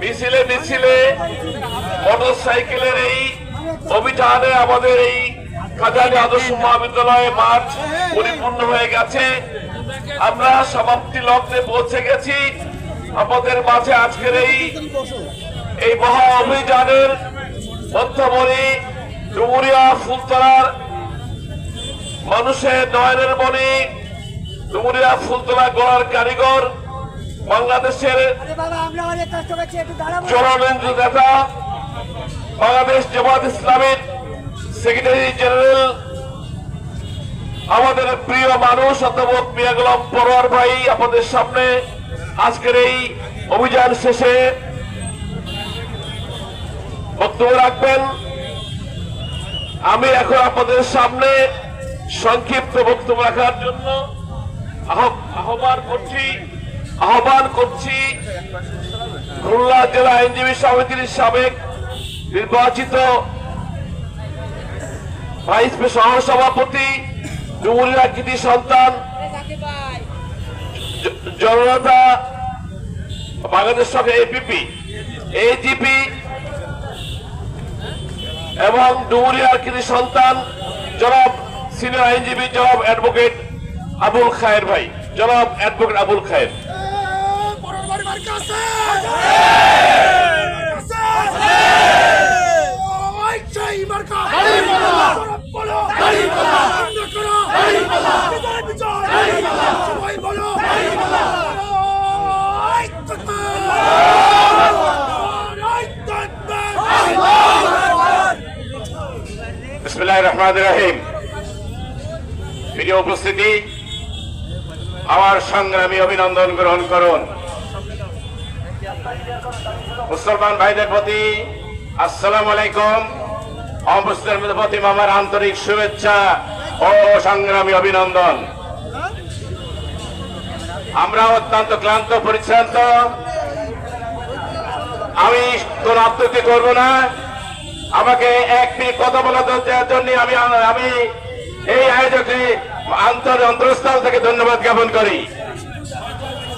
মিছিলে মিছিলে মোটর সাইকেলের এই অভিযানে আমাদের এই কাজালি আদর্শ মহাবিদ্যালয়ে মাঠ পরিপূর্ণ হয়ে গেছে। আমরা সমাপ্তি লগ্নে পৌঁছে গেছি। আমাদের মাঝে আজকের এই এই মহা অভিযানের মধ্যমণি ডুমুরিয়া ফুলতলার মানুষের নয়নের মণি, ডুমুরিয়া ফুলতলা গড়ার কারিগর বাংলাদেশের চরণেন্দ্র নেতা বাংলাদেশ জামাত ইসলামের সেক্রেটারি জেনারেল আমাদের প্রিয় মানুষ অধ্যাপক মিয়া গোলাম পরোয়ার ভাই আপনাদের সামনে আজকের এই অভিযান শেষে বক্তব্য রাখবেন। আমি এখন আপনাদের সামনে সংক্ষিপ্ত বক্তব্য রাখার জন্য আহ্ব- আহ্বান করছি। আহ্বান করছি খুলনা জেলা আইনজীবী সমিতির সাবেক নির্বাচিত ভাইস সহসভাপতি ডুমুরিয়া সন্তান জনতা বাংলাদেশ সরকার এপিপি এজিপি এবং ডুমুরিয়ার কৃতি সন্তান জনাব সিনিয়র আইনজীবী জনাব অ্যাডভোকেট আবুল খায়ের ভাই, জনাব অ্যাডভোকেট আবুল খায়ের। বিসমিল্লাহ রহমান রহিম। প্রিয় উপস্থিতি আমার সংগ্রামী অভিনন্দন গ্রহণ করুন। মুসলমান ভাইদের প্রতি আসসালাম আলাইকুম। অমুসলিমদের প্রতি আমার আন্তরিক শুভেচ্ছা ও সংগ্রামী অভিনন্দন। আমরা অত্যন্ত ক্লান্ত, পরিশ্রান্ত। আমি কোন আত্মহত্যা করব না। আমাকে এক মিনিট কথা বলা দেওয়ার জন্য আমি আমি এই আয়োজকে আন্তর অন্তরস্থল থেকে ধন্যবাদ জ্ঞাপন করি।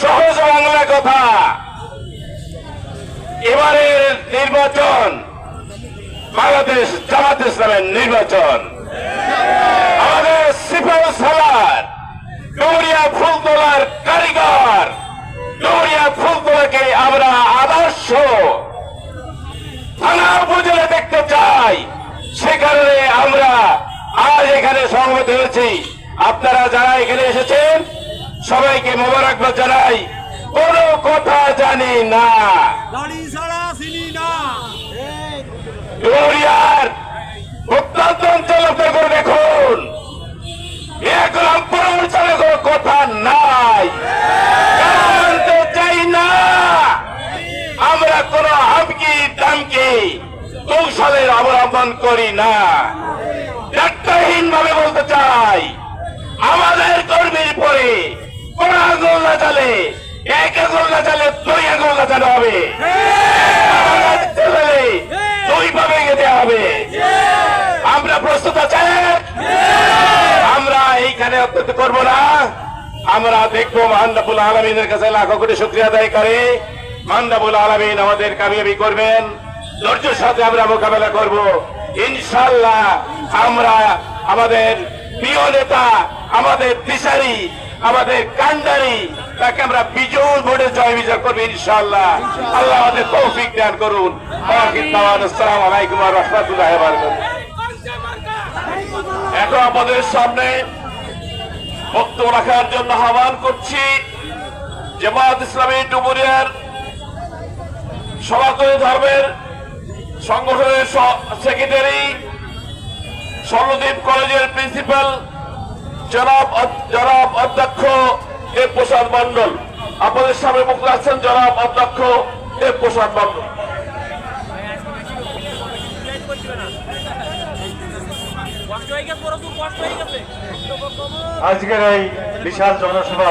সহজ বাংলা কথা। এবারের নির্বাচন বাংলাদেশ জামাত ইসলামের নির্বাচন। আমাদের সিপাহ সালার, ডুমুরিয়া ফুলতলার কারিগর, ডুমুরিয়া ফুলতলাকে আমরা আদর্শ থানা উপজেলা দেখতে চাই। সে কারণে আমরা আজ এখানে সমবেত হয়েছি। আপনারা যারা এখানে এসেছেন, সবাইকে মোবারকবাদ জানাই। কোন কথা জানি না। ডুমুরিয়ার প্রত্যন্ত অঞ্চল করে দেখুন। এখন অঞ্চলে কোনো কথা নাই। চাই না। আমরা কোন হামকি দামকি কৌশলের অবলম্বন করি না ব্যর্থহীন ভাবে বলতে চাই আমাদের কর্মীর পরে কোন আঙুল না চালে এক আঙুল না চালে দুই আঙুল না চালে হবে আমাদের চালালে দুই ভাবে যেতে হবে আমরা প্রস্তুত আছেন আমরা এইখানে অত্যন্ত করব না আমরা দেখব মান্দাবুল আলমিনের কাছে লাখো কোটি শুক্রিয়া আদায় করে। মান্দাবুল আলমিন আমাদের কামিয়াবি করবেন। ধৈর্যের সাথে আমরা মোকাবেলা করব। ইনশাল্লাহ আমরা আমাদের প্রিয় নেতা, আমাদের দিশারি, আমাদের কান্ডারি, তাকে আমরা বিজয় ভোটে জয় বিজয় করব ইনশাল্লাহ আল্লাহ আমাদের তৌফিক দান করুন। আসসালামু আলাইকুম রহমতুল্লাহ এখন আমাদের সামনে বক্তব্য রাখার জন্য আহ্বান করছি জামাত ইসলামী ডুমুরিয়ার সনাতনী ধর্মের সংগঠনের সেক্রেটারি স্বর্ণদ্বীপ কলেজের প্রিন্সিপাল জনাব জনাব অধ্যক্ষ দেব প্রসাদ মন্ডল আপনাদের সামনে মুখ রাখছেন জনাব অধ্যক্ষ এ প্রসাদ মন্ডল কষ্ট হয়ে গেছে বড় দূর কষ্ট হয়ে গেছে আজকের এই বিশাল জনসভা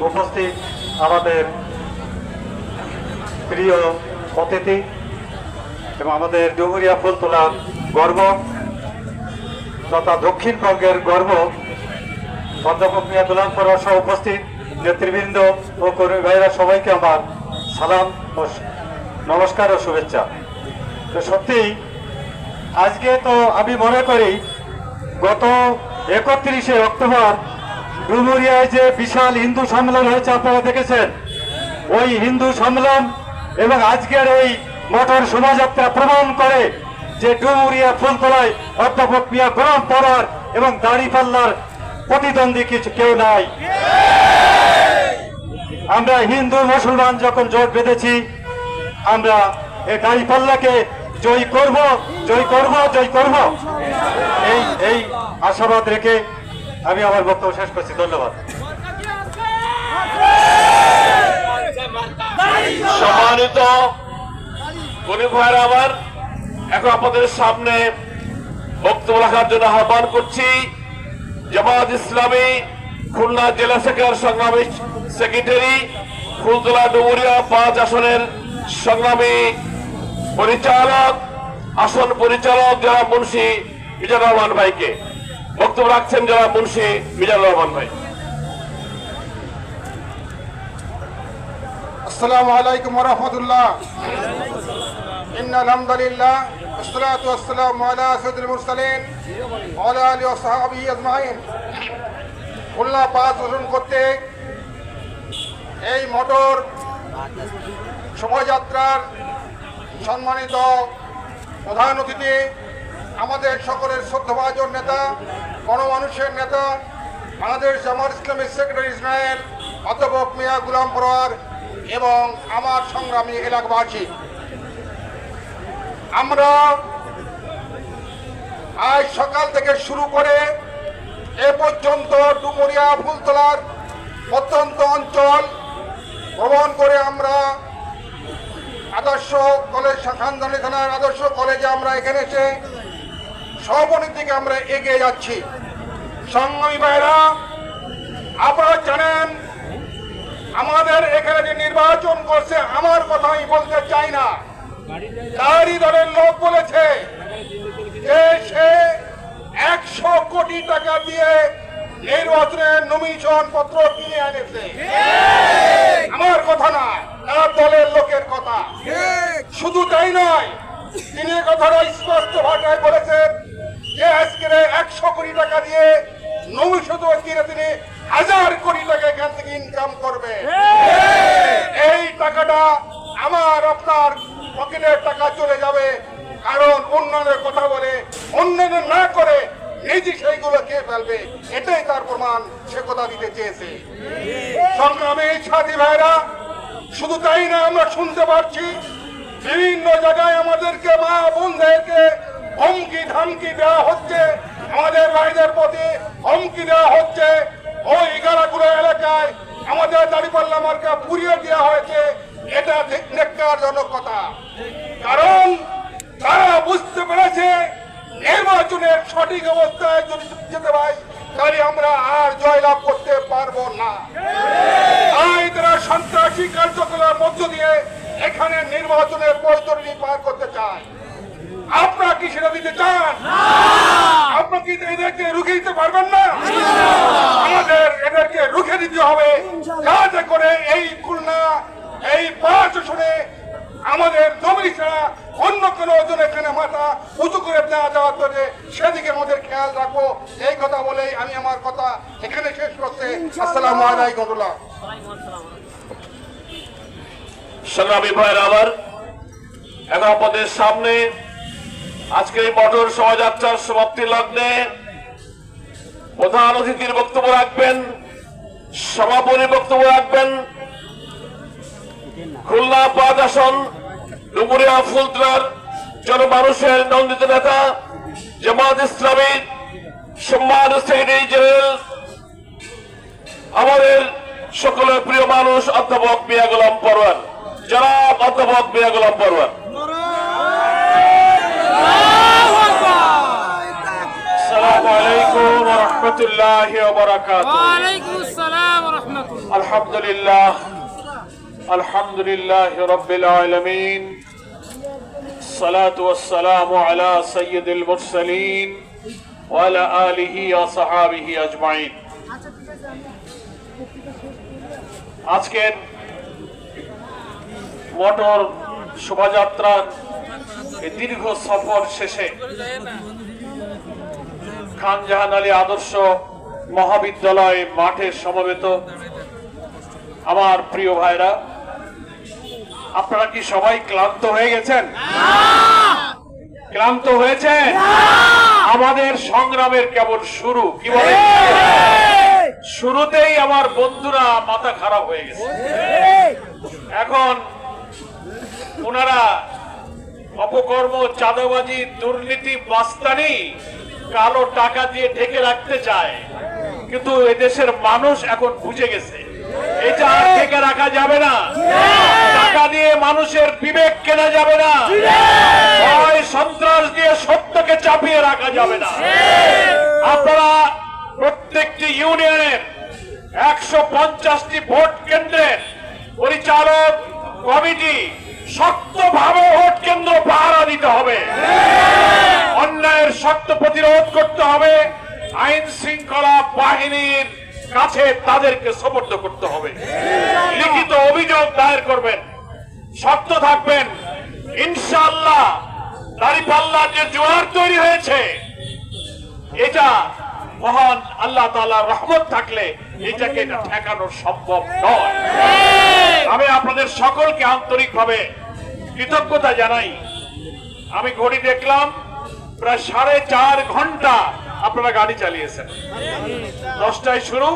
উপস্থিত আমাদের প্রিয় অতিথি এবং আমাদের ডুমুরিয়া ফুলতলার গর্ব তথা দক্ষিণবঙ্গের গর্ব অধ্যাপক মিয়া দুলাম পরশ উপস্থিত নেতৃবৃন্দ ও কর্মী ভাইরা সবাইকে আমার সালাম ও নমস্কার ও শুভেচ্ছা। তো সত্যি আজকে তো আমি মনে করি গত একত্রিশে অক্টোবর ডুমুরিয়ায় যে বিশাল হিন্দু সম্মেলন হয়েছে, আপনারা দেখেছেন। ওই হিন্দু সম্মেলন এবং আজকের এই মোটর শোভাযাত্রা প্রমাণ করে যে ডুমুরিয়া ফুলতলায় অধ্যাপক মিয়া গোলাম পরার এবং দাড়িপাল্লার প্রতিদ্বন্দ্বী কিছু কেউ নাই। আমরা হিন্দু মুসলমান যখন জোট বেঁধেছি, আমরা এই দাড়িপাল্লাকে জয়ী করব। জয় করব জয় করব। এই এই আশাবাদ রেখে আমি আমার বক্তব্য শেষ করছি। ধন্যবাদ। সম্মানিত আমার এখন আপনাদের সামনে বক্তব্য রাখার জন্য আহ্বান করছি, জামাত ইসলামী খুলনা জেলা শাখার সংগ্রামী সেক্রেটারি ফুলতলা ডুমুরিয়া পাঁচ আসনের সংগ্রামী পরিচালক আসন পরিচালক যারা মুন্সি মিজানুর রহমান ভাইকে বক্তব্য রাখছেন যারা মুন্সি মিজানুর রহমান ভাই السلام عليكم ورحمة الله إن الحمد لله والصلاة والسلام على سيد المرسلين وعلى آله وصحبه أجمعين খুলনা পাঁচ ওজন করতে এই মোটর শোভাযাত্রার সম্মানিত প্রধান অতিথি, আমাদের সকলের শ্রদ্ধাভাজন নেতা, গণমানুষের নেতা, বাংলাদেশ জামাত ইসলামের সেক্রেটারি ইসমাইল অধ্যাপক মিয়া গুলাম পরোয়ার এবং আমার সংগ্রামী এলাকাবাসী। আমরা আজ সকাল থেকে শুরু করে এ পর্যন্ত ডুমুরিয়া, ফুলতলার প্রত্যন্ত অঞ্চল, ভ্রমণ করে আমরা আদর্শ কলেজ শাখানদানি থানার আদর্শ কলেজে আমরা এখানে এসে সভাপতির দিকে আমরা এগিয়ে যাচ্ছি। সংগ্রামী ভাইরা আপনারা জানেন আমাদের এখানে যে নির্বাচন করছে আমার কথা আমি বলতে চাই না। তারই দলের লোক বলেছে যে সে একশো কোটি টাকা দিয়ে নির্বাচনের নমিশন পত্র কিনে আনেছে আমার কথা না তার দলের লোকের কথা। শুধু তাই নয় তিনি কথাটা স্পষ্ট ভাষায় বলেছেন যে আজকের একশো কোটি টাকা দিয়ে নমিশত কিনে তিনি হাজার কোটি টাকা এখান থেকে ইনকাম করবে। এই টাকাটা আমার আপনার পকেটের টাকা চলে যাবে কারণ উন্নয়নের কথা বলে উন্নয়ন না করে নিজে সেইগুলো খেয়ে ফেলবে। এটাই তার প্রমাণ সে কথা দিতে চেয়েছে। সংগ্রামী সাথী ভাইরা শুধু তাই না আমরা শুনতে পাচ্ছি বিভিন্ন জায়গায় আমাদেরকে মা বোনদেরকে হুমকি ধামকি দেওয়া হচ্ছে। আমাদের ভাইদের প্রতি হুমকি দেওয়া হচ্ছে। ওই গালাগুলো এলাকায় আমাদের দাড়িপাল্লা মার্কা পুড়িয়ে দেওয়া হয়েছে। এটা নেককারজনক কথা। কারণ তারা বুঝতে পেরেছে, নির্বাচনের সঠিক অবস্থায় যদি যেতে পাই, তাহলে আমরা আর জয়লাভ করতে পারব না। তাই তারা সন্ত্রাসী কার্যকলাপের মধ্য দিয়ে এখানে নির্বাচনের বৈতরণী পার করতে চায়। আপনারা কি সেটা দিতে চান? আপনারা কি এদেরকে রুখে দিতে পারবেন না? আমাদের এদেরকে রুখে দিতে হবে। যাতে করে এই খুলনা এই পাঁচ শুনে আমাদের জমি ছাড়া অন্য কোনো ওজন এখানে মাথা উঁচু করে দেওয়া যাওয়ার জন্য সেদিকে আমাদের খেয়াল রাখব এই কথা বলেই আমি আমার কথা এখানে শেষ করতে আসসালামু আলাইকুম রহমতুল্লাহ। সংগ্রামী ভাইয়ের আবার এখন আপনাদের সামনে আজকে এই মোটর শোভাযাত্রার সমাপ্তি লগ্নে প্রধান অতিথির বক্তব্য রাখবেন সমাপনী বক্তব্য রাখবেন খুলনা পাঁচ আসন ডুমুরিয়া ফুলতলার জনমানুষের নন্দিত নেতা জামাত ইসলামী সম্মান সেক্রেটারি জেনারেল আমাদের সকলের প্রিয় মানুষ অধ্যাপক মিয়া গোলাম পরওয়ান যারা অধ্যাপক মিয়া গোলাম পরওয়ান السلام عليكم ورحمة الله وبركاته وعليكم السلام ورحمة الله الحمد لله الحمد لله رب العالمين الصلاة والسلام على سيد المرسلين وعلى آله وصحابه أجمعين আজকের মোটর শোভাযাত্রার দীর্ঘ সফর শেষে খান জাহান আলী আদর্শ মহাবিদ্যালয় মাঠে সমবেত আমার প্রিয় ভাইরা আপনারা কি সবাই ক্লান্ত হয়ে গেছেন? ক্লান্ত হয়েছে আমাদের সংগ্রামের কেবল শুরু কি বলে শুরুতেই আমার বন্ধুরা মাথা খারাপ হয়ে গেছে। এখন ওনারা অপকর্ম, চাঁদাবাজি, দুর্নীতি, বাস্তানি, কালো টাকা দিয়ে ঢেকে রাখতে চায়। কিন্তু এদেশের মানুষ এখন বুঝে গেছে, এটা আর ঢেকে রাখা যাবে না। টাকা দিয়ে মানুষের বিবেক কেনা যাবে না। ভয়, সন্ত্রাস দিয়ে সত্যকে চাপিয়ে রাখা যাবে না। আপনারা প্রত্যেকটি ইউনিয়নের একশো পঞ্চাশটি ভোট কেন্দ্রের পরিচালক কমিটি শক্তভাবে ভোট কেন্দ্র পাহারা দিতে হবে। অন্যায়ের শক্ত প্রতিরোধ করতে হবে। আইন শৃঙ্খলা বাহিনীর কাছে তাদেরকে সমর্থ করতে হবে লিখিত অভিযোগ দায়ের করবেন শক্ত থাকবেন ইনশাআল্লাহ দাঁড়িপাল্লার যে জোয়ার তৈরি হয়েছে এটা মহান আল্লাহ তাআলার রহমত থাকলে এটাকে এটা ঠেকানো সম্ভব নয়। আমি আপনাদের সকলকে আন্তরিকভাবে কৃতজ্ঞতা জানাই। আমি ঘড়ি দেখলাম, প্রায় সাড়ে চার ঘণ্টা আপনারা গাড়ি চালিয়েছেন। দশটায় শুরু,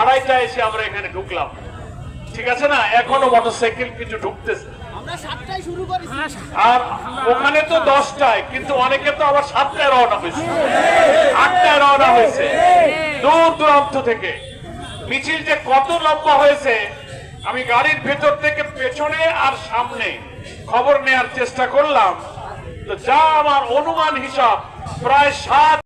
আড়াইটায় এসে আমরা এখানে ঢুকলাম। ঠিক আছে না? এখনও মোটরসাইকেল কিছু ঢুকতেছে। আর ওখানে তো দশটায় কিন্তু অনেকে তো আবার সাতটায় রওনা হয়েছে। আটটায় রওনা হয়েছে। দূর দূরান্ত থেকে। মিছিল যে কত লম্বা হয়েছে আমি গাড়ির ভেতর থেকে পেছনে আর সামনে খবর নেয়ার চেষ্টা করলাম। তো যা আমার অনুমান হিসাব প্রায় সাত